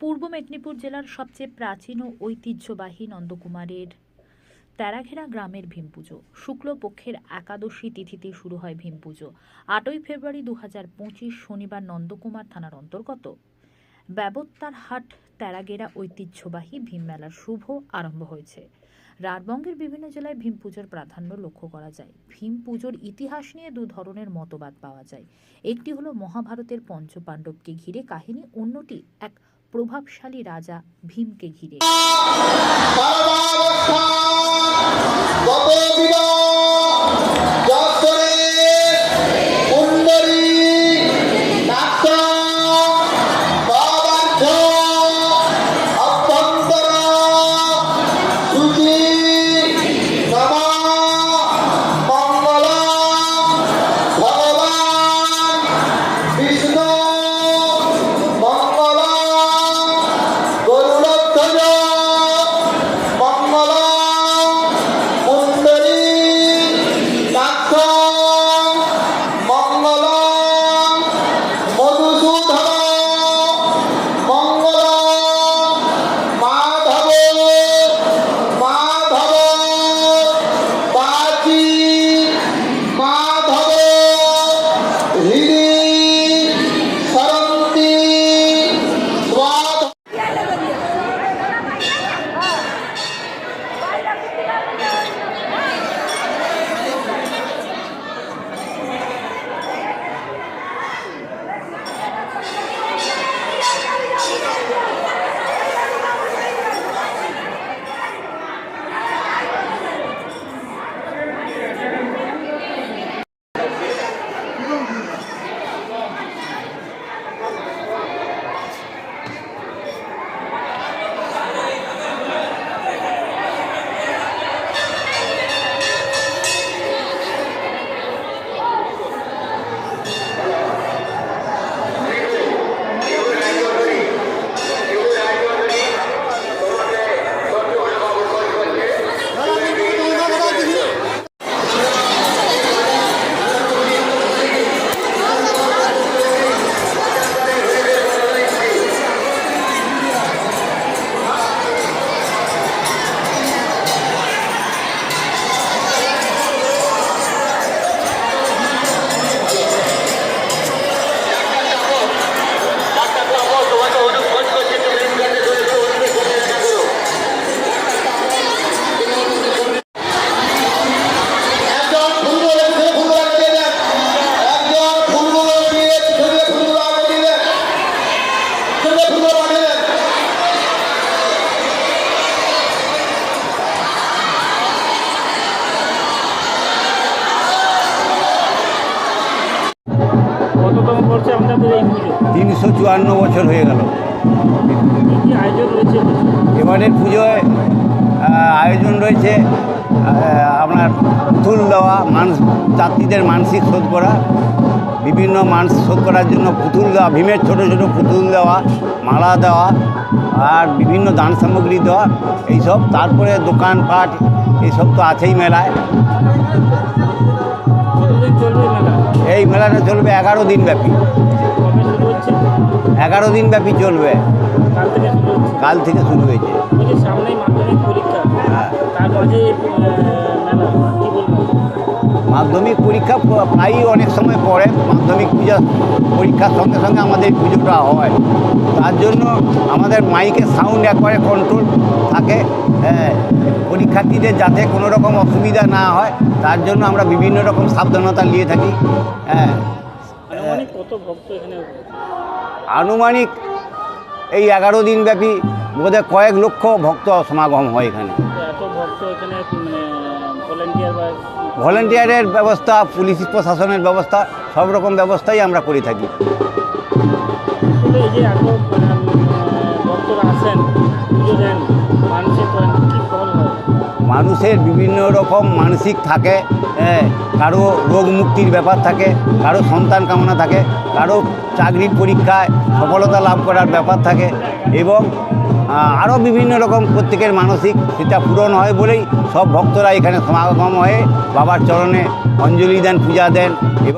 পূর্ব মেদিনীপুর জেলার সবচেয়ে প্রাচীন ও ঐতিহ্যবাহী নন্দকুমারের তেরাঘেরা গ্রামের ভীম পুজো। শুক্লপক্ষের একাদশী তিথিতে শুরু হয় ভীম পুজো। আটই ফেব্রুয়ারি দু হাজার পঁচিশ শনিবার নন্দকুমার থানার অন্তর্গত। ব্যবত্তার হাট, তেরাগেরা ঐতিহ্যবাহী ভীম মেলার শুভ আরম্ভ হয়েছে। রাজবঙ্গের বিভিন্ন জেলায় ভীম পুজোর প্রাধান্য লক্ষ্য করা যায়। ভীম পুজোর ইতিহাস নিয়ে দু ধরনের মতবাদ পাওয়া যায়। একটি হলো মহাভারতের পঞ্চপাণ্ডবকে ঘিরে কাহিনী, অন্যটি এক প্রভাবশালী রাজা ভীমকে ঘিরে। তিনশো চুয়ান্ন বছর হয়ে গেল। এবারের পুজোয় আয়োজন রয়েছে আপনার পুতুল দেওয়া মানুষ যাত্রীদের মানসিক শোধ করা, বিভিন্ন মানস শোধ করার জন্য পুতুল দেওয়া, ভীমের ছোট ছোট পুতুল দেওয়া, মালা দেওয়া, আর বিভিন্ন দান সামগ্রী দেওয়া, এইসব। তারপরে দোকানপাট, এইসব তো আছেই মেলায়। এই মেলাটা চলবে এগারো দিন ব্যাপী এগারো দিন ব্যাপী চলবে। কাল থেকে শুরু হয়েছে। মাধ্যমিক পরীক্ষা। হ্যাঁ। প্রায়ই অনেক সময় পড়ে। মাধ্যমিক পূজা পরীক্ষার সঙ্গে সঙ্গে আমাদের পুজোটা হয়। তার জন্য আমাদের মাইকের সাউন্ড একবারে কন্ট্রোল থাকে। হ্যাঁ, পরীক্ষার্থীদের যাতে কোনো রকম অসুবিধা না হয় তার জন্য আমরা বিভিন্ন রকম সাবধানতা নিয়ে থাকি। হ্যাঁ। আনুমানিক কত ভক্ত এখানে আনুমানিক এই এগারো দিন ব্যাপী বোধহয় কয়েক লক্ষ ভক্ত সমাগম হয় এখানে। মানে ভলেন্টিয়ারের ব্যবস্থা পুলিশ প্রশাসনের ব্যবস্থা সব রকম ব্যবস্থাই আমরা করে থাকি। মানে, আসেন মানুষের বিভিন্ন রকম মানসিক থাকে কারও রোগ মুক্তির ব্যাপার থাকে, কারও সন্তান কামনা থাকে, কারও চাকরির পরীক্ষায় সফলতা লাভ করার ব্যাপার থাকে এবং আরও বিভিন্ন রকম প্রত্যেকের মানসিক সেটা পূরণ হয় বলেই সব ভক্তরা এখানে সমাগম হয়ে বাবার চরণে অঞ্জলি দেন, পূজা দেন এবং